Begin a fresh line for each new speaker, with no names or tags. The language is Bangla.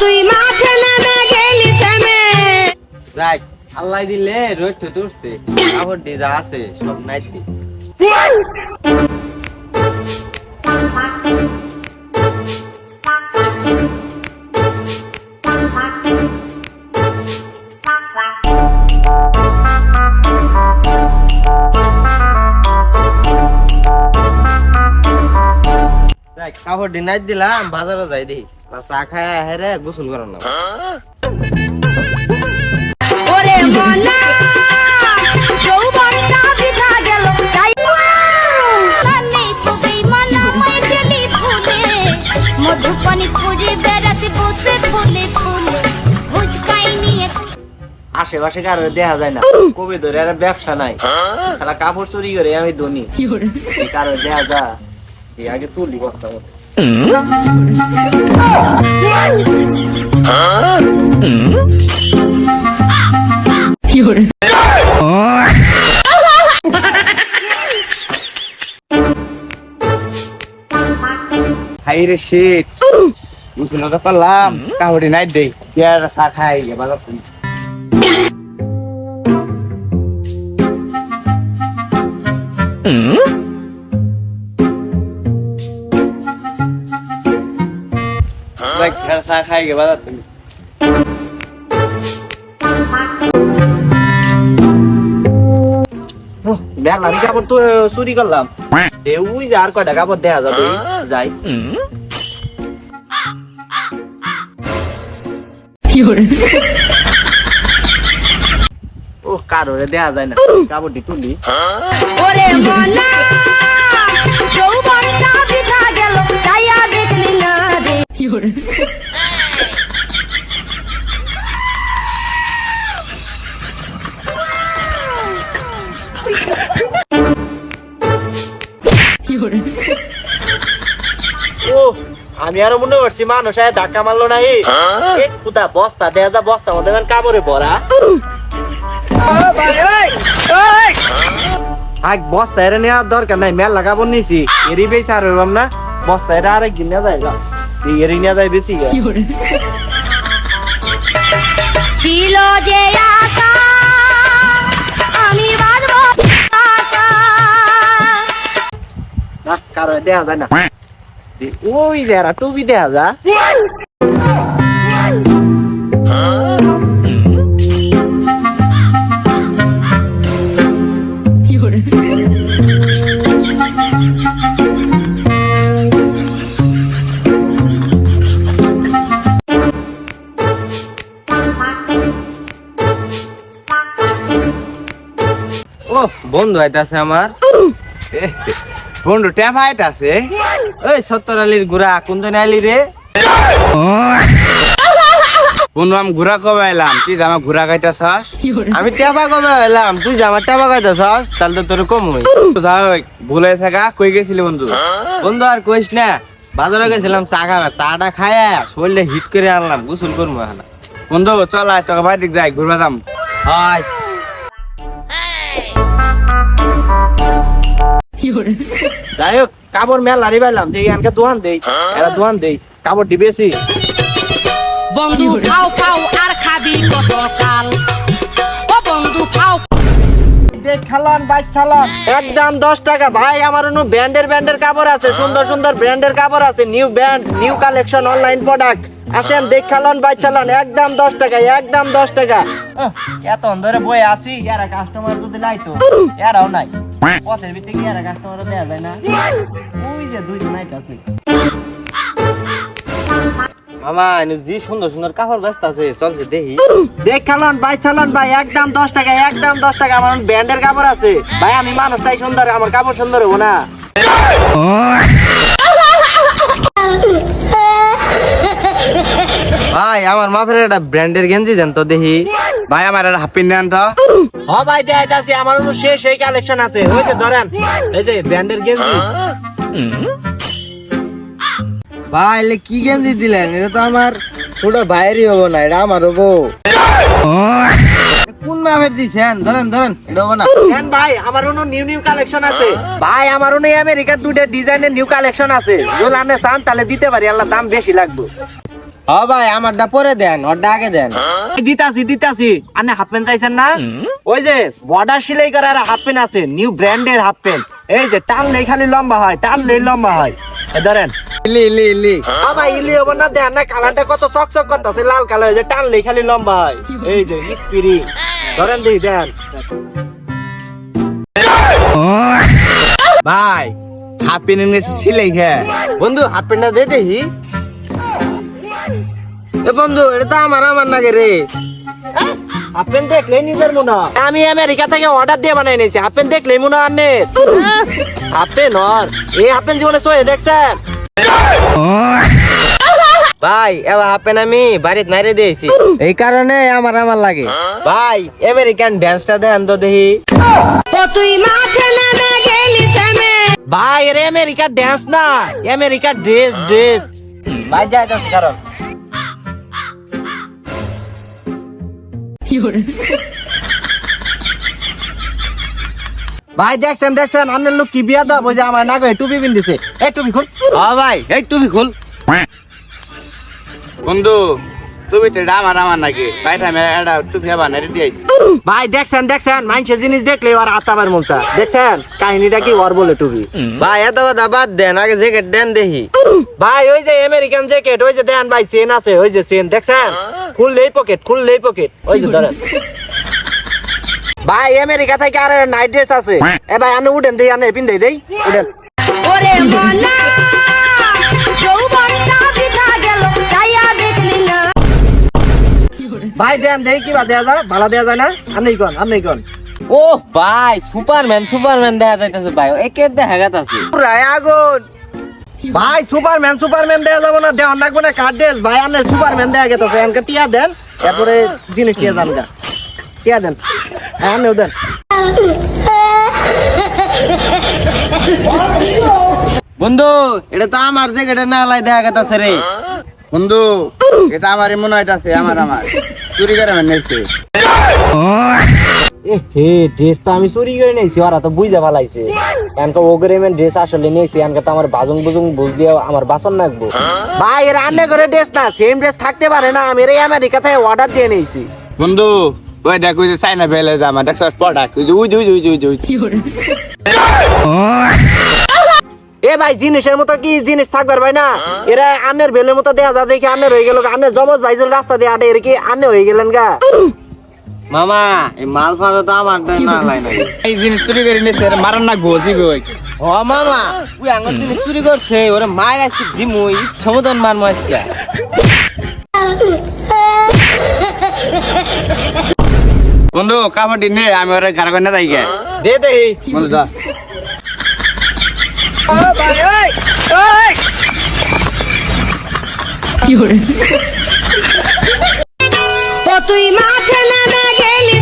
তুই মাঠে নামে গেলি থেমে।
রাইট আল্লাহ দিলে রোদ তো উঠছে। কাপড় দিয়ে আছে সব নাইতে দেখ, কাপড় নাইট দিলাম বাজারে যাই দেখি। চা খায় হেরে গোসল করার না
ওরে যৌবনটা বৃথা গেল তাই
কানে খুবই মনোময় গেলি ফুলে মধুপানি খুঁজে বেড়াতে বসে ফুলে ফুলে
আশেপাশে কারও দেখা যায় না কবি ধরে আর ব্যবসা নাই। খেলা কাপড় চুরি করে আমি ধনী। কারও? দেখা যা এই আগে তুলি মতো
হাই রে শিট। উঠল তো পারলাম? কাহুরি নাই দেই ইয়ার চা খাই গে ভালো
চা খাই গে বাজার তুমি দেখলাম আমি কাপড় তো চুরি করলাম। যে আর কয়টা কাপড় দেখা যাবে? যাই। ও কারও দেখা যায় না। কাপড়টি তুলি।
ওরে মনা যৌবনটা গেল যাইয়া দেখলি না রে।
ও আমি আরও মনে করছি মানুষ আয় ধাক্কা মারলো না এই। কুদা বস্তা দেখা যা বস্তা মধ্যে কাপড়ে ভরা আগ বস্তা এর নেওয়ার দরকার নাই মেল লাগাবো নিছি। এরই বেশি আর হইবাম না। বস্তা এর আরেক নেওয়া যায় গা। এরই নেওয়া যায় বেশি
ছিল যে আশা
দেখা যায় না। ওই যারা টুপি দেখা যা বন্ধু আইতাছে আমার।
বন্ধু টেফাইট আছে।
ওই সত্তর আলীর গুড়া কোন আইলি রে।
বন্ধু আমি ঘুরা কবে এলাম? তুই আমার ঘুরা খাইতেছাস?
আমি টেপা কবে এলাম? তুই আমার টেপা খাইতেছস তাহলে তো তোর কম হই।
ভুলে থাকা কই গেছিলি বন্ধু?
বন্ধু আর কইস না বাজারে গেছিলাম চা খাবে চাটা খায়া শরীরে হিট করে আনলাম গোসল করব
বন্ধু চল আয় তোকে বাড়ি যাই ঘুরবা যাম।
হয়। যাই হোক কাপড় মেল পাইলাম দেই আনকে দোয়ান দেই এরা দোয়ান দেই কাপড় দিবেছি
বন্ধু খাও খাও আর খাবি কত কাল ও বন্ধু খাও।
দেখ খালান বাইক চালান একদম দশ টাকা। ভাই আমার অন্য ব্র্যান্ডের ব্র্যান্ডের কাপড় আছে সুন্দর সুন্দর ব্র্যান্ডের কাপড় আছে new brand new collection online product আসেন দেখ খালান বাইক চালান একদম দশ টাকা একদম দশ টাকা। এত ধরে বই আসি এরা কাস্টমার যদি লাইতো এরাও নাই। পথের ভিতরে কি এরা কাস্টমার দেওয়া যায় না ওই যে দুইজন আইতাছে মামা এনু জি সুন্দর সুন্দর কাপড় ব্যস্ত আছে চলছে দেখি। দেখ খালন ভাই চালন ভাই একদম দশ টাকা একদম দশ টাকা আমার ব্র্যান্ডের কাপড় আছে। ভাই আমি মানুষটাই সুন্দর আমার কাপড় সুন্দর হব না। ভাই আমার মাফের একটা ব্র্যান্ডের গেঞ্জি দেন তো দেখি।
ভাই আমার একটা হাফ প্যান্ট দেন তো।
হ ভাই দেখাইতাছি আমার শেষ কালেকশন আছে। ওই যে ধরেন এই যে ব্র্যান্ডের গেঞ্জি। ভাই এলে কি গেঞ্জি দিলেন? এটা তো আমার ছোট ভাইয়েরই হব না এটা আমার হব। কোন মাপের দিছেন? ধরেন ধরেন এটা হব না। ভাই আমার অন্য নিউ নিউ কালেকশন আছে। ভাই আমার অন্য আমেরিকার দুটো ডিজাইনের নিউ কালেকশন আছে। যদি আপনি চান তাহলে দিতে পারি আল্লাহ দাম বেশি লাগবে। হ ভাই আমারটা পরে দেন ওরটা আগে দেন। দিতাছি দিতাছি। আপনি হাফ প্যান্ট চাইছেন না? ওই যে বর্ডার সেলাই করার হাফ প্যান্ট আছে নিউ ব্র্যান্ডের হাফ প্যান্ট এই যে টানলেই খালি লম্বা হয় টানলেই লম্বা হয়। ধরেন।
ইলি ইলি ইলি।
আবার ইলি হব না দেন না কালারটা কত চকচক করতেছে লাল কালার যে টানলেই খালি লম্বা হয়। এই যে স্প্রিং ধরেন দিই দেন।
ভাই হাফ প্যান্ট সিলাই খে
বন্ধু হাফ প্যান্টটা দে দেখি। এ বন্ধু এটা তো আমার আমার নাগে রে। হাফ দেখলে নিজের মনে। আমি আমেরিকা থেকে অর্ডার দিয়ে বানাই নিয়েছি হাফ দেখলে মনে হয় আনে। হাফ প্যান্ট হর এই হাফ প্যান্ট জীবনে সয়ে দেখছেন। ভাই এবার হাফ প্যান্ট আমি বাড়িতে নাইরে দিয়েছি। এই কারণে আমার আমার লাগে। ভাই আমেরিকান ড্যান্সটা দেন তো দেখি।
তুই মাঠে নেমে গেলি
ভাই এর আমেরিকা ড্যান্স না আমেরিকা ড্রেস ড্রেস ভাই যাই কারণ ভাই দেখছেন দেখছেন আপনার লোক কি বিয়া দাও বুঝে আমার নাগে টুপি পিন্দিছে এই টুপি খুল। হ্যাঁ ভাই এই টুপি খুল।
বন্ধু তুমি তো এটা আমার আমার নাকি? ভাই আমি এটা টুপি বানাই দিয়েছি
ভাই দেখছেন দেখছেন মানুষের জিনিস দেখলে আর আতাবার মন চায়। দেখছেন কাহিনীটা কি ওর বলে টুপি? ভাই এত কথা বাদ দেন আগে জ্যাকেট দেন দেখি। ভাই ওই যে আমেরিকান জ্যাকেট ওই যে দেন ভাই চেন আছে ওই যে চেন দেখছেন? খুললেই পকেট খুললেই পকেট ওই যে ধরেন। ভাই আমেরিকা থেকে আর নাইট ড্রেস আছে। এ ভাই আনে উঠেন দেই আনে পিন দেই দেই। উঠেন।
ওরে মনা।
ভাই দেন দেই কিবা দেয়া যায়? ভালো দেয়া যায় না? আনেই কোন আনেই কোন? ও ভাই সুপারম্যান সুপারম্যান দেখা যাইতেছে ভাই। একে দেখা যাচ্ছে পুরাই আগুন। ভাই সুপারম্যান সুপারম্যান দেয়া যাবে না দেওয়ার লাগবে না কার্ড ড্রেস ভাই আনের সুপারম্যান দেখা গেছে এনকে টিয়া দেন। তারপরে জিনিস নিয়ে যান গা। টিয়া দেন। হ্যাঁ দেন। বন্ধু এটা তো আমার জ্যাকেটের না লাই দেখা গেতাছে রে।
বন্ধু এটা আমারই মনে হইতাছে আমার আমার। চুরি করে
এ হে ড্রেস তো আমি চুরি করে নিয়েছি ওরা তো বুঝতে পালাইছে এনকে ওগরে মেন ড্রেস আসলে নিয়েছি এনকে তো আমার বাজং বুজুং বুঝ দিয়ে আমার বাসন লাগবো ভাই এর আন্নে করে ড্রেস না সেম ড্রেস থাকতে পারে না আমি এই আমেরিকা থেকে অর্ডার দিয়ে নিয়েছি।
বন্ধু ওই দেখ ওই যে চাইনা বেলে জামা দেখছ ওই যে উই উই উই উই উই
এ ভাই জিনিসের মতো কি জিনিস থাকবার ভাই না? এরা আন্নের বেলের মতো দেয়া যা দেখি আন্নের হয়ে গেল আন্নের জমজ ভাই রাস্তা দিয়ে আটে এর কি আনে হয়ে গেলেন গা? মামা এই মাল ফালা তো আমার না লাই না
এই জিনিস চুরি করে নিছে মারান না গোজি গই
ও মামা ওই আঙ্গুর জিনিস চুরি করছে ওরে মায়ের আজকে দিমু ইচ্ছা মতন মারমু আজকে।
বন্ধু কাপড় নে আমি ওরে ঘর করে না যাই গে।
দে দেহি
বন্ধু যা।
কি করে তুই মাঠে নামে গেলি